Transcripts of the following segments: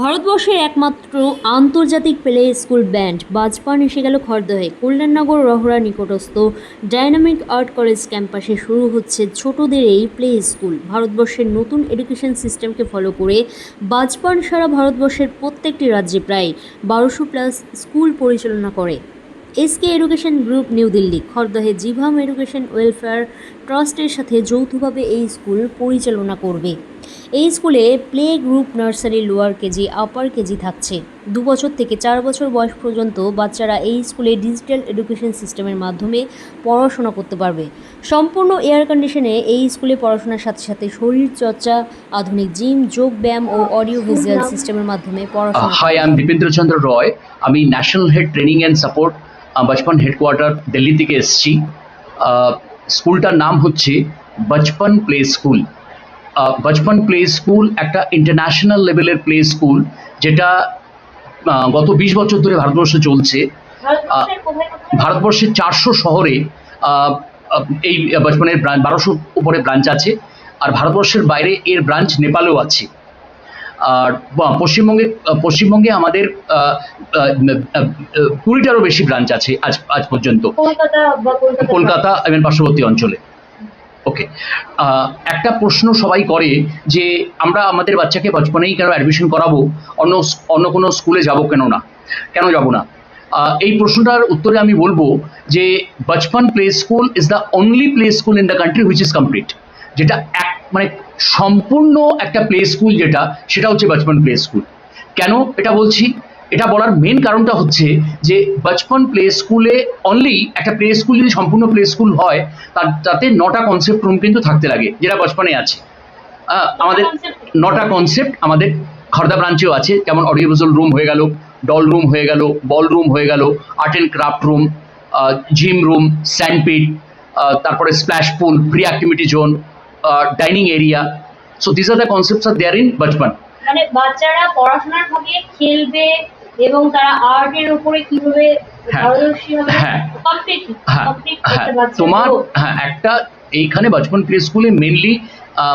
ভারতবর্ষের একমাত্র আন্তর্জাতিক প্লে স্কুল ব্যান্ড বাজপান এসে গেল খর্দহে। কল্যাণনগর রহরা নিকটস্থ ডাইনামিক আর্ট কলেজ ক্যাম্পাসে শুরু হচ্ছে ছোটদের এই প্লে স্কুল। ভারতবর্ষের নতুন এডুকেশন সিস্টেমকে ফলো করে বাজপান সারা ভারতবর্ষের প্রত্যেকটি রাজ্যে প্রায় বারোশো প্লাস স্কুল পরিচালনা করে। SK education group new Delhi খড়দহে Jivam education welfare ট্রাস্টের সাথে যৌথভাবে এই স্কুল পরিচালনা করবে। এই স্কুলে play group nursery lower KG, upper KG থাকছে। দু বছর থেকে চার বছর বয়স পর্যন্ত বাচ্চারা এই স্কুলে ডিজিটাল এডুকেশন সিস্টেমের মাধ্যমে পড়াশোনা করতে পারবে। সম্পূর্ণ এয়ার কন্ডিশনে এই স্কুলে পড়াশোনার সাথে সাথে শরীর চর্চা আধুনিক জিম, যোগ ব্যায়াম ও অডিও ভিজুয়াল সিস্টেমের মাধ্যমে পড়াশোনা hi I am Dipendra Chandra Roy. আমি national head training and support Bachpan headquarter Delhi থেকে এসেছি। স্কুলটার নাম হচ্ছে Bachpan play school Bachpan play school একটা ইন্টারন্যাশনাল লেভেলের প্লে স্কুল যেটা গত বিশ বছর ধরে ভারতবর্ষে চলছে। ভারতবর্ষের চারশো শহরে এই বচপনের ব্রাঞ্চ বারোশো উপরে ব্রাঞ্চ আছে। আর ভারতবর্ষের বাইরে এর ব্রাঞ্চ নেপালেও আছে। আর বা- পশ্চিমবঙ্গে পশ্চিমবঙ্গে আমাদের কুড়িটারও বেশি ব্রাঞ্চ আছে আজ আজ পর্যন্ত। কলকাতা বা কলকাতা কলকাতা এবং পার্শ্ববর্তী অঞ্চলে। ওকে একটা প্রশ্ন সবাই করে যে আমরা আমাদের বাচ্চাকে বচপনেই কেন অ্যাডমিশন করাবো? অন্য অন্য কোনো স্কুলে যাব কেন না কেন যাব না? এই প্রশ্নটার উত্তরে আমি বলব যে Bachpan play school is the only play school in the country which is complete যেটা এক মানে সম্পূর্ণ একটা প্লে স্কুল যেটা, সেটা হচ্ছে বচপন প্লে স্কুল কেন এটা বলছি? এটা বলার মেন কারণটা হচ্ছে যে বচপন প্লে স্কুলে অনলি একটা প্লে স্কুল যদি সম্পূর্ণ প্লে স্কুল হয়, তার, তাতে নটা কনসেপ্ট রুম কিন্তু থাকতে লাগে, যেটা বচপনে আছে। আমাদের নটা কনসেপ্ট আমাদের খর্দা ব্রাঞ্চেও আছে, যেমন অডিও ভিজুয়াল রুম হয়ে গেল ডল রুম হয়ে গেল বল রুম হয়ে গেল art and craft room gym room sandpit তারপরে splash pool pre activity zone dining area so this are the concepts are there in Bachpan মানে বাচ্চারা পড়াশোনার ফাঁকে খেলবে এবং তারা আর্টের উপরে কীভাবে হ্যাঁ, পারদর্শী হবে হ্যাঁ। কমপ্লিট হ্যাঁ। কমপ্লিট তোমার হ্যাঁ একটা এইখানে বচপন প্লে স্কুলে মেনলি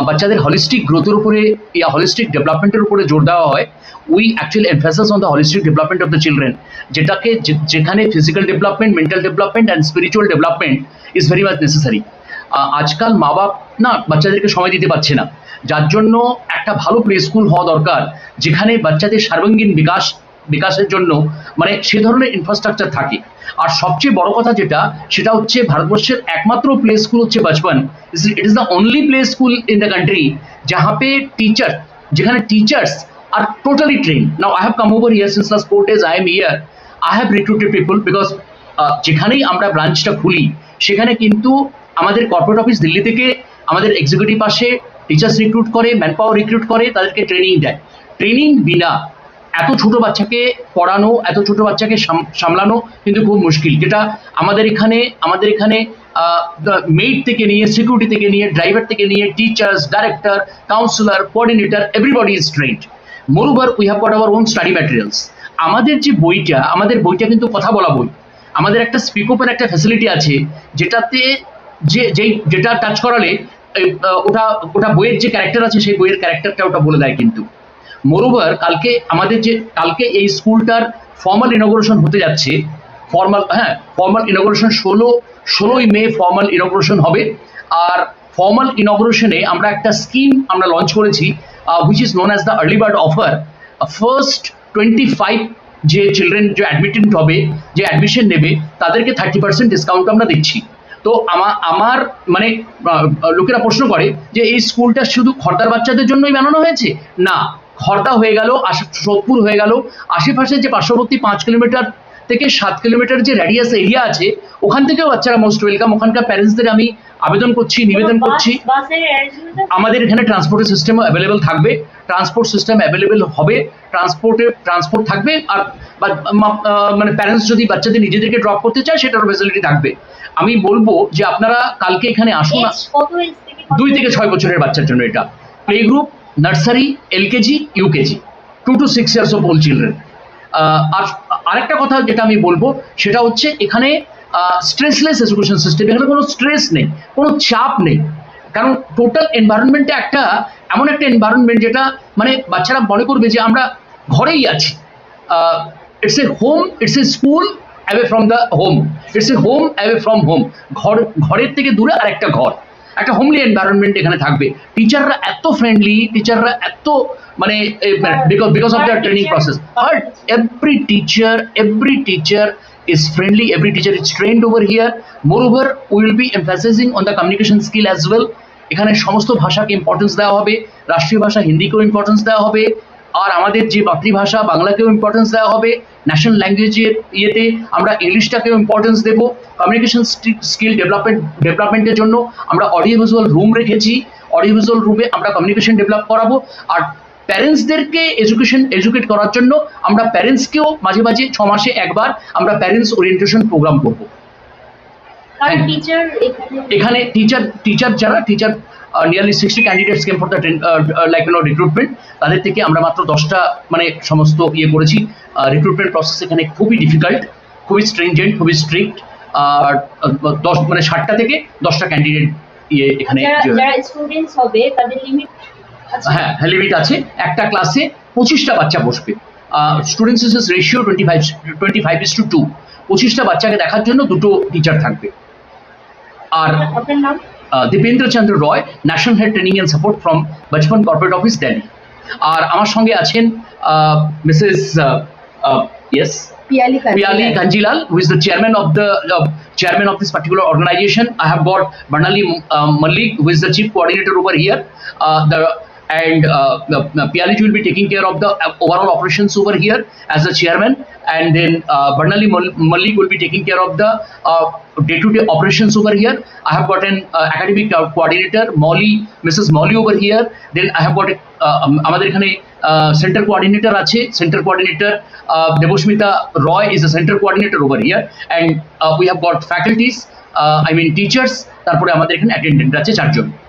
বাচ্চাদের হলিস্টিক গ্রোথের উপরে ইয়া হলিস্টিক ডেভেলপমেন্টের উপরে জোর দেওয়া হয়। We actually emphasis on the holistic development of the children যেটাকে যেখানে physical development mental development and spiritual development is very much necessary আজকাল মা বাপ না, বাচ্চাদেরকে সময় দিতে পারছে না। যার জন্য একটা ভালো প্লে স্কুল হওয়া দরকার, যেখানে বাচ্চাদের সার্বাঙ্গীন বিকাশ, বিকাশের জন্য মানে সে ধরনের ইনফ্রাস্ট্রাকচার থাকে। আর সবচেয়ে বড় কথা যেটা, সেটা হচ্ছে ভারতবর্ষের একমাত্র প্লে স্কুল হচ্ছে Bachpan. It is the only play school in the country যাহা পে টিচার যেখানে teachers are totally train now I have come over here since last four days I am here I have recruited people because যেখানেই আমরা ব্রাঞ্চটা খুলি, সেখানে কিন্তু আমাদের corporate office Delhi থেকে আমাদের এক্সিকিউটিভ আসে টিচার্স রিক্রুট করে ম্যান পাওয়ার রিক্রুট করে, তাদেরকে ট্রেনিং দেয়। ট্রেনিং বিনা এত ছোট বাচ্চাকে পড়ানো, এত ছোট বাচ্চাকে সাম- সামলানো কিন্তু খুব মুশকিল। যেটা আমাদের এখানে আমাদের এখানে মেড থেকে নিয়ে সিকিউরিটি থেকে নিয়ে ড্রাইভার থেকে নিয়ে teachers director counsellor coordinator everybody is trained moreover we have got our own study materials আমাদের যে বইটা, আমাদের বইটা কিন্তু কথা বলা বই। আমাদের একটা স্পিক ওপেন একটা ফ্যাসিলিটি আছে, যেটাতে যে, যেই, যেটা টাচ করালে ওটা ওটা বইয়ের যে ক্যারেক্টার আছে, সেই বইয়ের ক্যারেক্টারটা ওটা বলে দেয় কিন্তু। মোরওভার কালকে আমাদের যে, কালকে এই স্কুলটার ফর্মাল ইনগ্রেশন হতে যাচ্ছে ফর্মাল হ্যাঁ ফর্মাল ইনগ্রেশন ষোলো, ষোলোই মে ফর্মাল ইনগ্রেশন হবে। আর ফর্মাল ইনগ্রেশনে আমরা একটা স্কিম আমরা লঞ্চ করেছি which is known as the early bird offer first twenty five যে চিলড্রেন যে অ্যাডমিটেন্ট হবে, যে অ্যাডমিশন নেবে, তাদেরকে থার্টি পার্সেন্ট ডিসকাউন্ট আমরা দিচ্ছি। তো আমার মানে লোকেরা প্রশ্ন করে যে এই স্কুলটা শুধু খর্দার বাচ্চাদের জন্যই বানানো হয়েছে? না, খর্দা হয়ে গেল সোদপুর হয়ে গেল, আশেপাশে যে পার্শ্ববর্তী পাঁচ কিলোমিটার থেকে সাত কিলোমিটার যে রেডিয়াস এরিয়া আছে, ওখান থেকেও বাচ্চারা মোস্ট ওয়েলকাম ওখানকার প্যারেন্টসদের আমি আবেদন করছি নিবেদন করছি। আমাদের এখানে ট্রান্সপোর্টের সিস্টেম অ্যাভেলেবেল থাকবে। ট্রান্সপোর্ট সিস্টেম অ্যাভেলেবেল হবে। ট্রান্সপোর্টে ট্রান্সপোর্ট থাকবে আর মানে প্যারেন্টস যদি বাচ্চাদের নিজেদেরকে ড্রপ করতে চায় সেটার ফেসিলিটি থাকবে। আমি বলব যে আপনারা কালকে এখানে আসুন দুই থেকে ছয় বছরের বাচ্চার জন্য এটা। Play group nursery LKG UKG two to six years of old children আর আরেকটা কথা যেটা আমি বলব সেটা হচ্ছে এখানে স্ট্রেসলেস এডুকেশন সিস্টেম এখানে কোনো স্ট্রেস নেই, কোনো চাপ নেই। কারণ টোটাল এনভায়রনমেন্টে একটা, এমন একটা এনভায়রনমেন্ট যেটা মানে বাচ্চারা মনে করবে যে আমরা ঘরেই আছি। It's a home it's a school away from the home it's a home away from home ঘর, ঘরের থেকে দূরে আর একটা ঘর। একটা হোমলি এনভায়রনমেন্ট এখানে থাকবে। টিচাররা এত ফ্রেন্ডলি টিচাররা এত মানে because because of the training process are every teacher every teacher is friendly. Every teacher is trained over here. Moreover, we will be emphasizing on the communication skill as well. এখানে সমস্ত ভাষাকে importance দেওয়া হবে। রাষ্ট্রীয় ভাষা হিন্দিকেও importance দেওয়া হবে। আর আমাদের যে মাতৃভাষা, বাংলাকেও ইম্পর্টেন্স দেওয়া হবে। ন্যাশনাল ল্যাঙ্গুয়েজের ইয়েতে আমরা ইংলিশটাকেও ইম্পর্টেন্স দেবো। কমিউনিকেশন স্কিল ডেভেলপমেন্ট ডেভেলপমেন্টের জন্য আমরা অডিও ভিজুয়াল রুম রেখেছি। অডিও ভিজুয়াল রুমে আমরা কমিউনিকেশন ডেভেলপ করাবো। আর প্যারেন্টসদেরকে এডুকেশন এডুকেট করার জন্য আমরা প্যারেন্টসকেও মাঝে মাঝে ছ মাসে একবার আমরা প্যারেন্টস ওরিয়েন্টেশন প্রোগ্রাম করব। হ্যাঁ। এখানে টিচার টিচার যারা teacher nearly sixty candidates came for the like no recruitment তাদের থেকে আমরা মাত্র দশটা মানে সমস্ত ইয়ে করেছি। রিক্রুটমেন্ট প্রসেস এখানে খুবই ডিফিকাল্ট খুবই স্ট্রিনজেন্ট খুবই স্ট্রিক্ট আর দশ মানে ষাটটা থেকে দশটা ক্যান্ডিডেট ইয়ে এখানে যারা স্টুডেন্টস হবে তাদের লিমিট হ্যাঁ লিমিট আছে। একটা ক্লাসে পঁচিশটা বাচ্চা বসবে। Students is ratio twenty five twenty five is to two পঁচিশটা বাচ্চাকে দেখার জন্য দুটো টিচার থাকবে। আর Dipendra Chandra Roy national head training and support from Bachpan corporate office Delhi আর আমার সঙ্গে আছেন Mrs yes Piali Piali Kanjilal, who is the chairman of the uh, chairman of this particular organization. I have got Banali um, Malik, who is the chief coordinator over here. Uh, and uh, the, the Piali will be taking care of the uh, overall operations over here as the chairman, and then uh, Banali Mal- Malik will be taking care of the uh, day-to-day uh, -day operations over here. I have got an uh, academic co- coordinator, Molly, Mrs. Molly over here. Then I have got a, uh, um, আমাদের এখানে centre coordinator আছে centre coordinator Debasmita Roy is a centre coordinator over here and we have got faculties I mean teachers তারপরে আমাদের এখানে attendant আছে চারজন